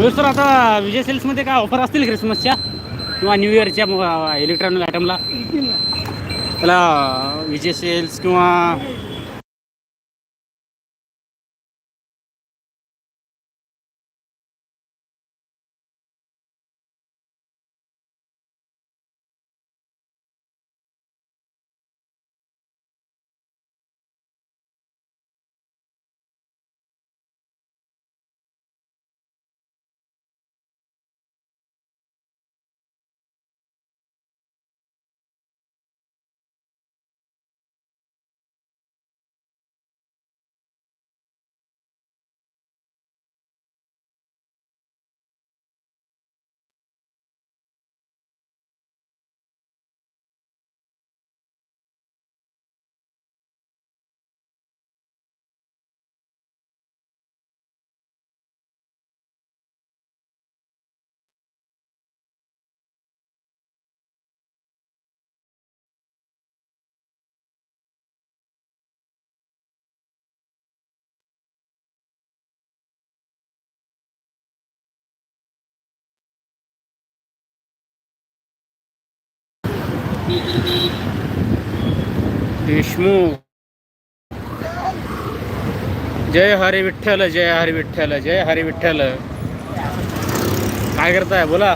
म्हणजे सर आता विजय सेल्समध्ये काय ऑफर असतील क्रिसमसच्या किंवा न्यू इयरच्या इलेक्ट्रॉनिक आयटमला त्याला विजय सेल्स किंवा देशमुख। जय हरी विठ्ठल जय हरी विठ्ठल जय हरी विठ्ठल काय करताय? बोला.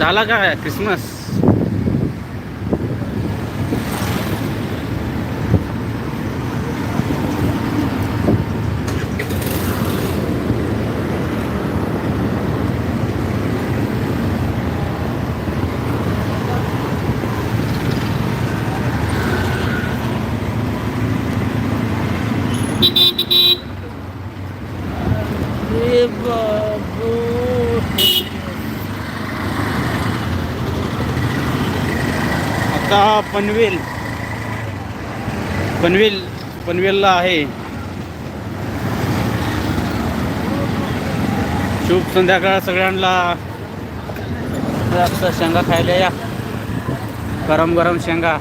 झाला काय क्रिसमस ए बाबू आता पनवेल. पनवेल पनवेलला आहे. शुभ संध्याकाळ सगळ्यांना. जास्त शेंगा खायला या. गरम गरम शेंगा.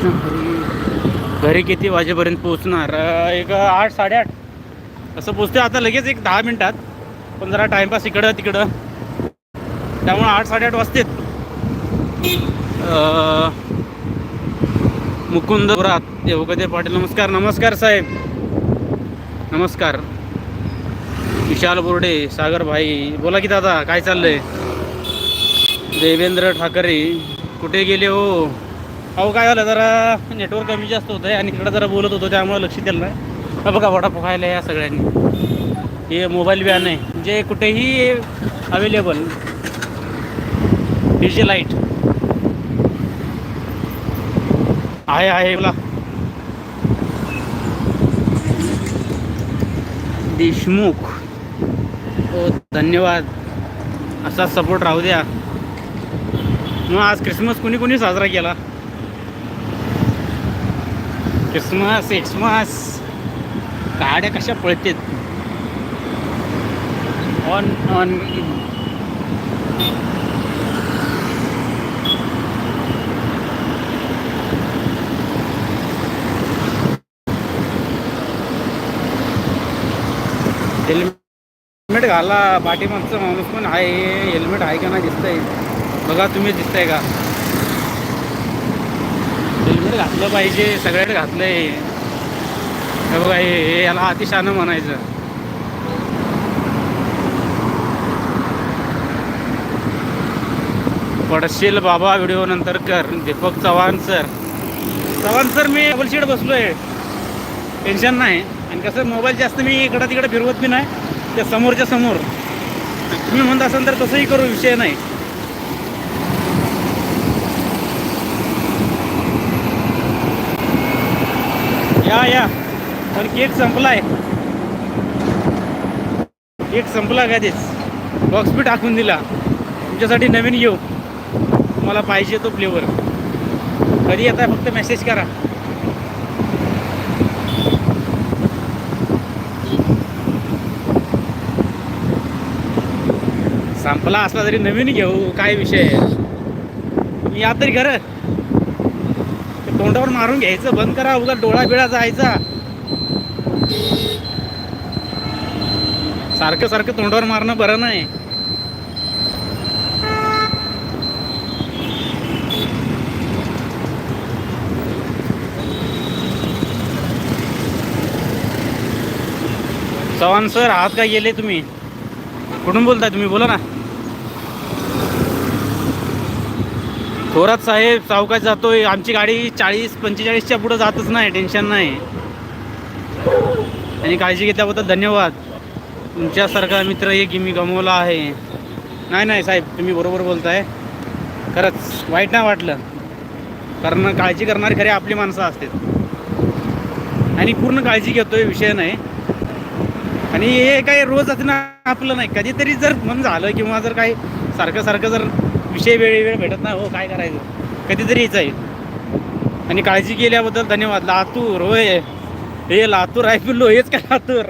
कृष्ण हरी घरी किती वाजेपर्यंत पोहोचणार? एक आठ साडेआठ. असं पोचते आता लगेच एक दहा मिनटात. पण जरा टाईमपास इकडं तिकडं. त्यामुळं आठ साडेआठ वाजतेत. अं, मुकुंद रात योगदे पाटील. नमस्कार नमस्कार साहेब. नमस्कार. विशाल बोर्डे सागर भाई. बोला की दादा काय चाललंय? देवेंद्र ठाकरे कुठे गेले हो? अहो काय झालं जरा नेटवर्क कमी जास्त होतं आहे आणि इकडं जरा बोलत होतो त्यामुळे लक्ष दिलं नाही. बघा वडापाव खायला या सगळ्यांनी. हे मोबाईल बॅन आहे. जे कुठेही अवेलेबल डीजे लाइट आहे आहे बोला. देशमुख. हो धन्यवाद. असा सपोर्ट राहू द्या. मग आज क्रिसमस कुणी कुणी साजरा केला? क्रिसमस एक्समस गाड्या कशा पळतेत ऑन ऑन हेल्मेट घाला पाठीमागचा माणूस पण आहे हेल्मेट आहे का नाही दिसतंय? बघा तुम्ही दिसतंय का? हेल्मेट घातलं पाहिजे सगळ्याकडे घातलंय हे. बघा हे हे याला अतिशानं म्हणायचं. पडशील बाबा व्हिडिओ नंतर कर दीपक चव्हाण सर चव्हाण सर मी डबल बसलो बसलोय. टेन्शन नाही. आणि कसं मोबाईल जास्त मी इकडं तिकडे फिरवत बी नाही त्या समोरच्या समोर. तुम्ही म्हणत असाल तर कसंही करू विषय नाही. या या. पण केक संपलाय. केक संपला का तेच? बॉक्स बी टाकून दिला. तुमच्यासाठी नवीन घेऊ तुम्हाला पाहिजे तो फ्लेवर कधी येताय फक्त मेसेज करा. संपला असला तरी नवीन घेऊ. काय विषय? आहे या तरी खरं तोंडावर मारून घ्यायचं बंद करा उगा डोळा बिळा जायचा. सारखं सारखं तोंडावर मारणं बरं नाही. चव्हाण सर आहात का गेले तुम्ही? कुठून बोलताय तुम्ही? बोला ना. थोरात साहेब चौकात जातोय. आमची गाडी चाळीस पंचेचाळीसच्या पुढं जातच नाही टेन्शन नाही. आणि काळजी घेतल्याबद्दल धन्यवाद. तुमच्यासारखा मित्र एक मी गमवला आहे. नाही नाही साहेब तुम्ही बरोबर बोलताय. खरंच वाईट नाही वाटलं. कारण काळजी करणारी खरे आपली माणसं असतात. आणि पूर्ण काळजी घेतोय विषय नाही. आणि हे काही रोज ना आपलं नाही. कधीतरी जर मन झालं किंवा जर काही सारखं सारखं जर विषय वेळी वेळ भेटत नाही हो काय करायचं? कधीतरी यायचं आहे. आणि काळजी केल्याबद्दल धन्यवाद. लातूर होय. हे लातूर आहे पिल्लो हेच काय लातूर?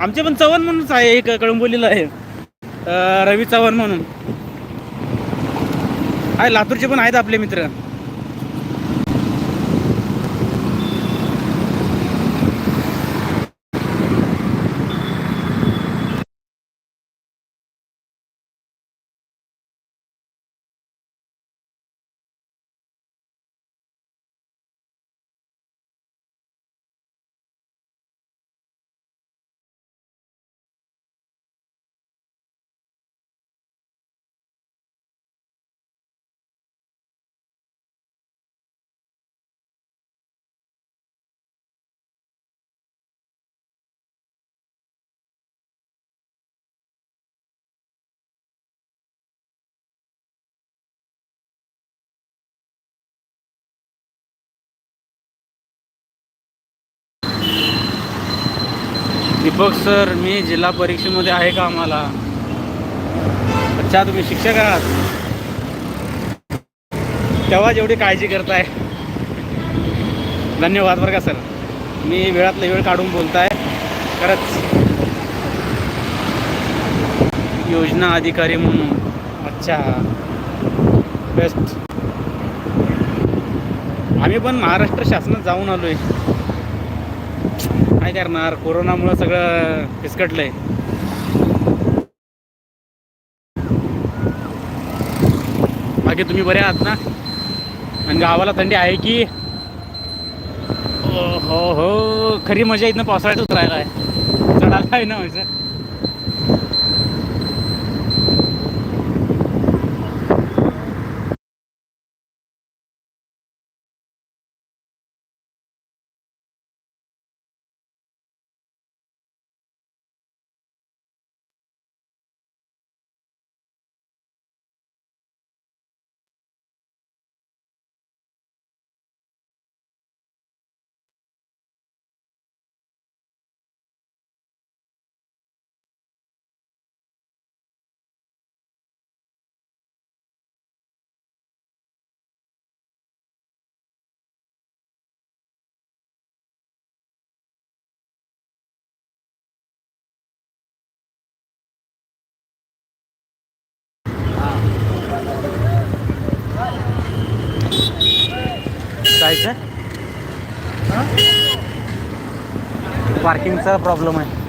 आमचे पण चव्हाण म्हणूनच आहे एक कळंबोलीला आहे. रवी चव्हाण म्हणून. आहे लातूरचे पण आहेत आपले मित्र. दीपक सर मी जिल्हा परीक्षेमध्ये आहे का आम्हाला? अच्छा तुम्ही शिक्षक आहात. तेव्हा जेवढी काळजी करताय. धन्यवाद बरं का सर. मी वेळातला वेळ काढून बोलताय. खरंच योजना अधिकारी म्हणून. अच्छा. बेस्ट आम्ही पण महाराष्ट्र शासनात जाऊन आलोय. काय करणार? कोरोनामुळं सगळं फिसकटलंय. बाकी तुम्ही बरे आहात ना? आणि गावाला थंडी आहे की? हो हो खरी मजा इथनं पावसाळ्यातच राहिला आहे चढायला आहे ना म्हणजे जायचं पार्किंगचा प्रॉब्लेम आहे.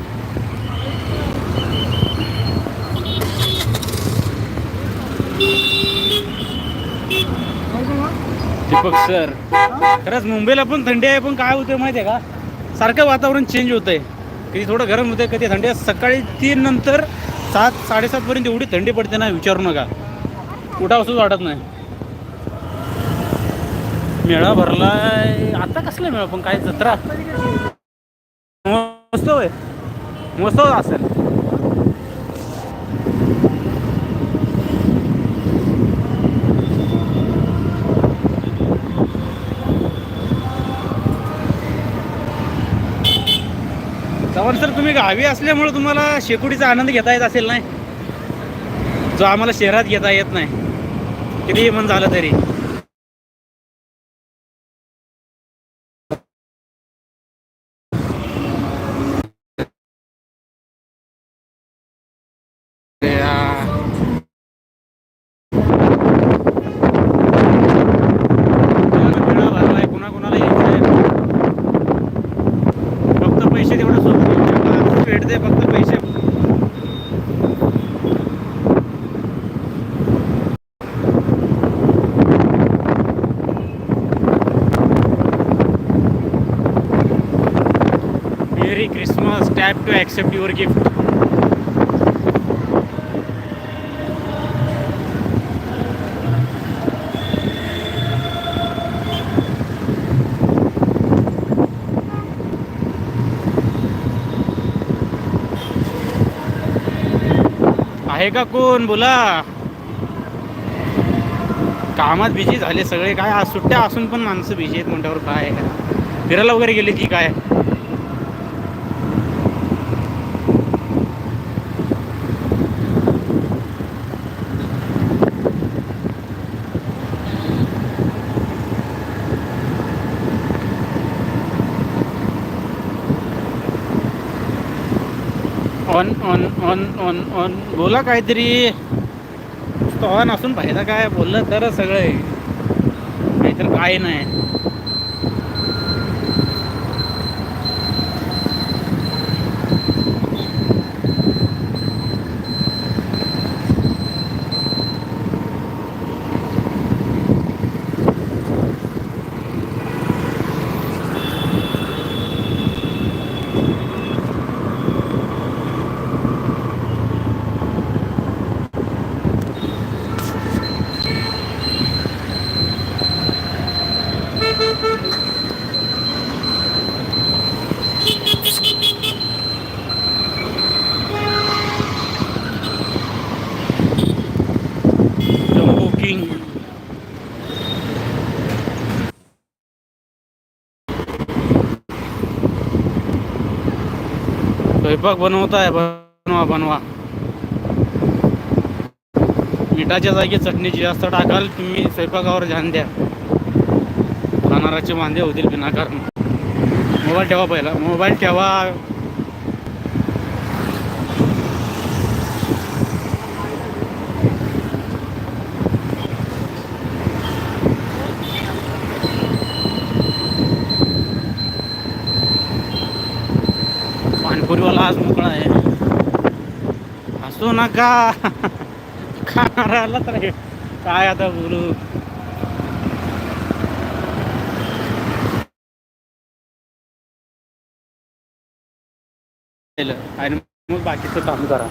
दीपक सर खरंच मुंबईला पण थंडी आहे पण काय होतं माहिती आहे का? सारखं वातावरण चेंज होतंय. कधी थोडं गरम होतंय कधी थंडी सकाळी तीन नंतर सात साडेसातपर्यंत एवढी थंडी पडते ना विचारू नका. उठावंसंच वाटत नाही. मेळा भरलाय. आता कसला मेळा? पण काय जत्रा? मस्त होय. मस्त असेल. चव्हाण सर तुम्ही गावी असल्यामुळे तुम्हाला शेकोटीचा आनंद घेता येत असेल नाही? जो आम्हाला शहरात घेता येत नाही. कितीही मन झालं तरी कुणाकुणाला यायचंय फक्त पैसे तेवढं सोबत भेटते फक्त पैसे मेरी to accept your gift. आहे का कोण? बोला. कामात बिझी झाले सगळे. काय आज सुट्ट्या असून पण माणसं बिझी आहेत म्हणल्यावर काय आहे? का फिरायला वगैरे गेले की काय? ऑन ऑन ऑन बोला काहीतरी. नुसतं ऑन असून फायदा काय? बोललं तर सगळं आहे. नाहीतर काय नाही. स्वयंपाक बनवता आहे बनवा बनवा. मिठाच्या जागी चटणीची जास्त टाकाल तुम्ही स्वयंपाकावर ध्यान द्या. खाणाराचे वांदे होतील विनाकारण मोबाईल ठेवा पहिला. मोबाईल ठेवा. आज मोकळा आहे. हसू नका. खाणाराला तर हे- काय आता बोलू? आणि मग बाकीचं काम करा.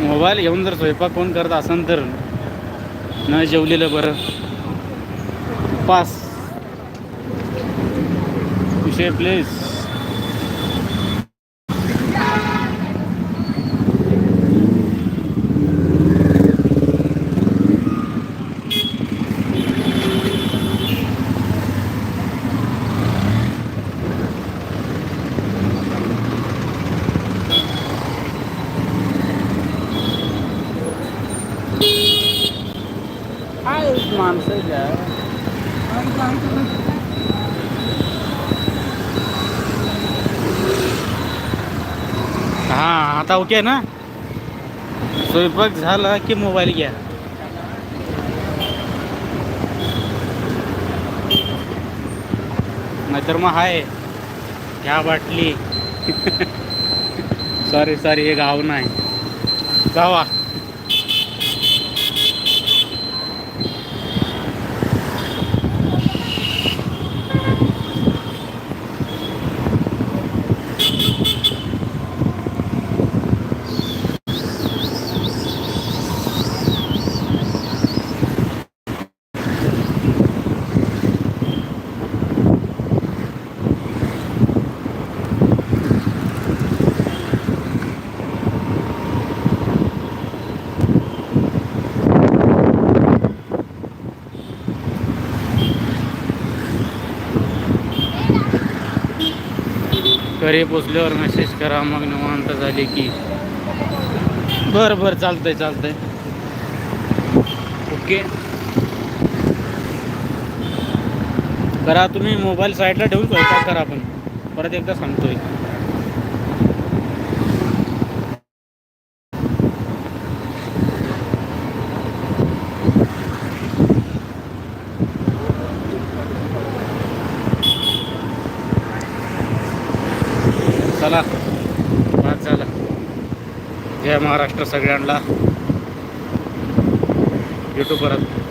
मोबाईल घेऊन जर स्वयंपाक कोण करत असेल तर न जेवलेलं बरं. पास विषय प्लीज आता ओके ना? स्वयंपाक झाला की मोबाईल घ्या? नाहीतर मग हाय. घ्या बाटली. सॉरी सॉरी हे गाव नाही. जावा. घरी पोचल्यावर मेसेज करा मग निवांत झाले की. बरं बरं चालतंय चालतंय. ओके. करा तुम्ही मोबाईल साईडला ठेवून स्वयंपाक करा आपण परत एकदा सांगतोय चला बाद झाला जय महाराष्ट्र सगळ्यांना. भेटू परत